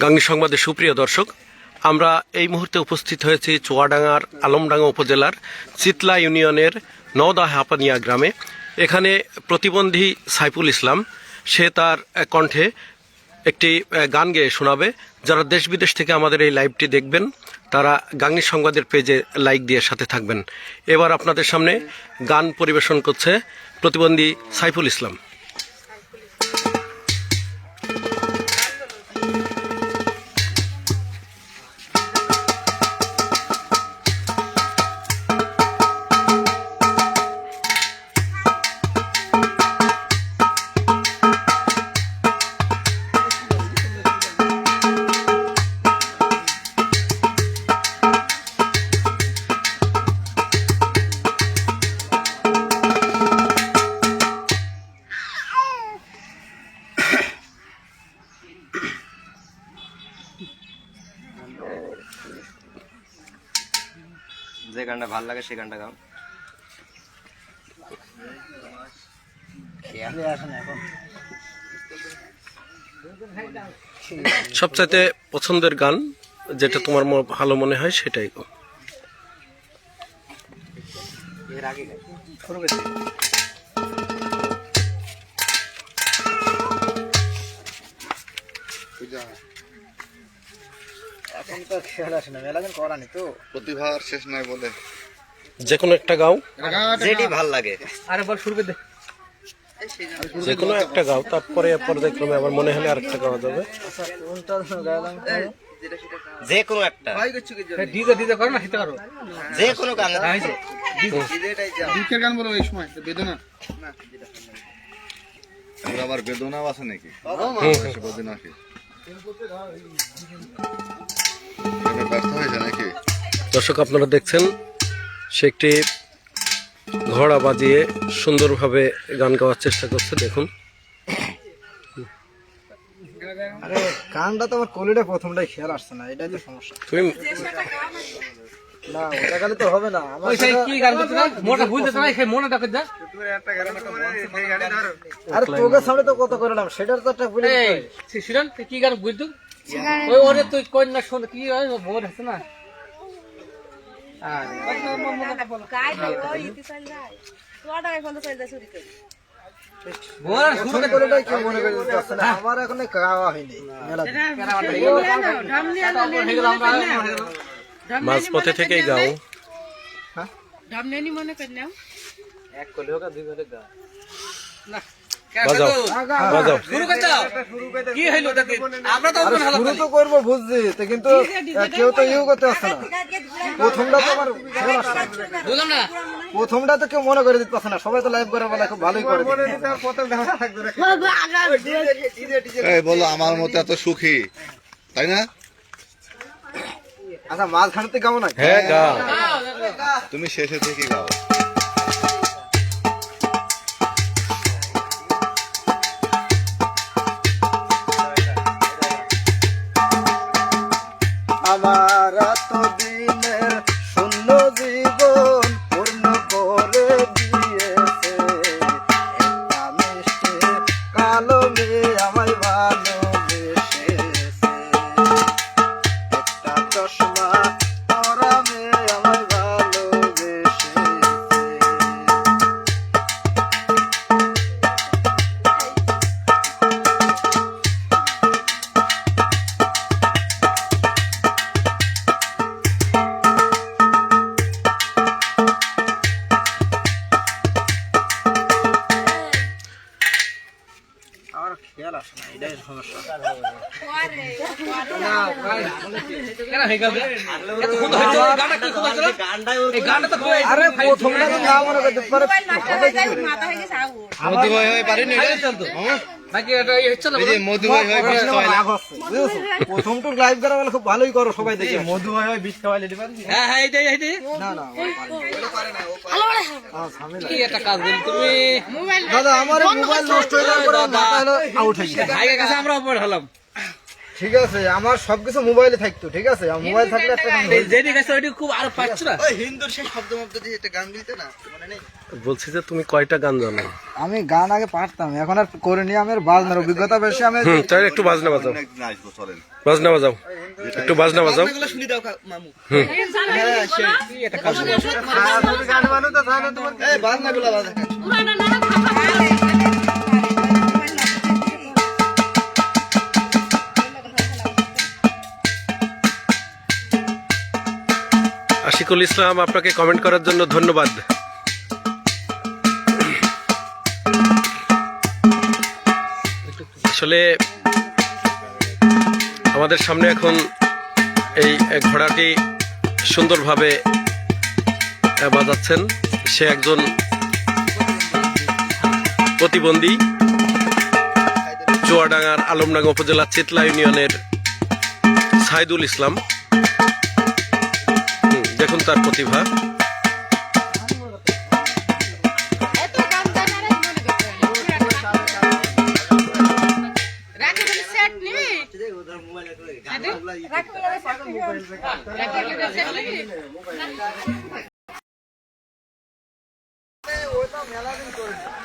গাঙ্গী সংবাদের সুপ্রিয় দর্শক, আমরা এই মুহূর্তে উপস্থিত হয়েছি চুয়াডাঙ্গার আলমডাঙ্গা উপজেলার চিতলা ইউনিয়নের নওদা হাপানিয়া গ্রামে। এখানে প্রতিবন্ধী সাইফুল ইসলাম, সে তার কণ্ঠে একটি গান গেয়ে শোনাবে। যারা দেশ বিদেশ থেকে আমাদের এই লাইভটি দেখবেন, তারা গাঙ্গী সংবাদের পেজে লাইক দিয়ে সাথে থাকবেন। এবার আপনাদের সামনে গান পরিবেশন করছে প্রতিবন্ধী সাইফুল ইসলাম। যে গানটা ভালো লাগে সেই গানটা গাও। সবচাইতে পছন্দের গান যেটা তোমার ভালো মনে হয় সেটাই গো এর আগে গাই। এখন তো খেয়াল আসে না মেলা দিন করা নি তো প্রতিভার শেষ নাই বলে। যে কোনো একটা গাও। যেটি ভালো লাগে। যে কোনো একটা গাও তারপরে পর্যায়ক্রমে আবার মনে হলে আরেকটা গাওয়া যাবে। যে কোনো একটা ডিজে ডিজে করো না সেটা করো যে কোনো গান দুঃখের গান বলো এই সময় বেদনা। আবার বেদনাও আছে নাকি? বেদনা কি ব্যস্ত হয়েছে নাকি? দর্শক আপনারা দেখছেন সে একটি ঘোড়া বাজিয়ে সুন্দরভাবে গান গাওয়ার চেষ্টা করছে দেখুন। আরে গানটা তো আমার কলিটা প্রথমটাই খেয়াল আসছে না এটাই তো সমস্যা। তুমি না ওটা গেলে তো হবে না আমার ওই সেই কি গান করতে না মোটা বুঝতে না সেই মনে ডাকে যা। আরে তোকে সামনে তো কত করলাম সেটার তো একটা এই কি গান বুঝতো ওই ওরে তুই কই না শুন কি হয় ভোর আছে না আর কাই ওই ইতি চল যায় মাঝপথে থেকেই গাও মনে করি গা না আমরা তো আরে শুরু তো করব বুঝছি তো কিন্তু কেউ তো ইউ করতে পারছে না। প্রথমটা তো আমার খেয়াল বুঝলাম না? প্রথমটা তো কেউ মনে করে দিতে পারছে না। সবাই তো লাইভ করে বলে খুব ভালোই করে বলো আমার মতো এত সুখী। তাই না? আচ্ছা মাঝখানে কেমন না? হ্যাঁ গা তুমি শেষে থেকে গাও। খাওয়াইলে। প্রথমটা লাইভ করা বলে খুব ভালোই করো সবাই দেখে। মধু হয় বিষ খাওয়াইলে হ্যাঁ হ্যাঁ এইটাই এইটাই না না একটা কাজ দিন তুমি? দাদা আমার মোবাইল নষ্ট হয়ে যাওয়ার হলো আউট হয়ে গেছে। ভাইয়ের কাছে আমরা অপর হলাম। ঠিক আছে আমার সবকিছু মোবাইলে থাকতো ঠিক আছে? আমার মোবাইল থাকলে একটা গান হয়ে। যেটি গাইছে ওইটি খুব আরও পাচ্ছ না? হিন্দুর সেই শব্দ মধ্যে দিয়ে একটা গান দিতে না? মনে নেই? বলছি যে তুমি কয়টা গান জানো? আমি গান আগে পারতাম এখন আর করিনি আমার বাজনার অভিজ্ঞতা বেশি আমি হুম তাই একটু বাজনা বাজাও। বাজনা বাজাও। একটু বাজনা বাজাও। শুনি দাও মামু। গান বানাতে জানো তোমার এই বাজনা গুলা বাজা আশিকুল ইসলাম, আপনাকে কমেন্ট করার জন্য ধন্যবাদ। আসলে আমাদের সামনে এখন এই ঘোড়াটি সুন্দরভাবে বাজাচ্ছেন। সে একজন প্রতিবন্ধী চুয়াডাঙ্গার আলমডাঙ্গা উপজেলার চিতলা ইউনিয়নের সাইদুল ইসলাম। দেখুন তার প্রতিভা। মেলা দিন করেছি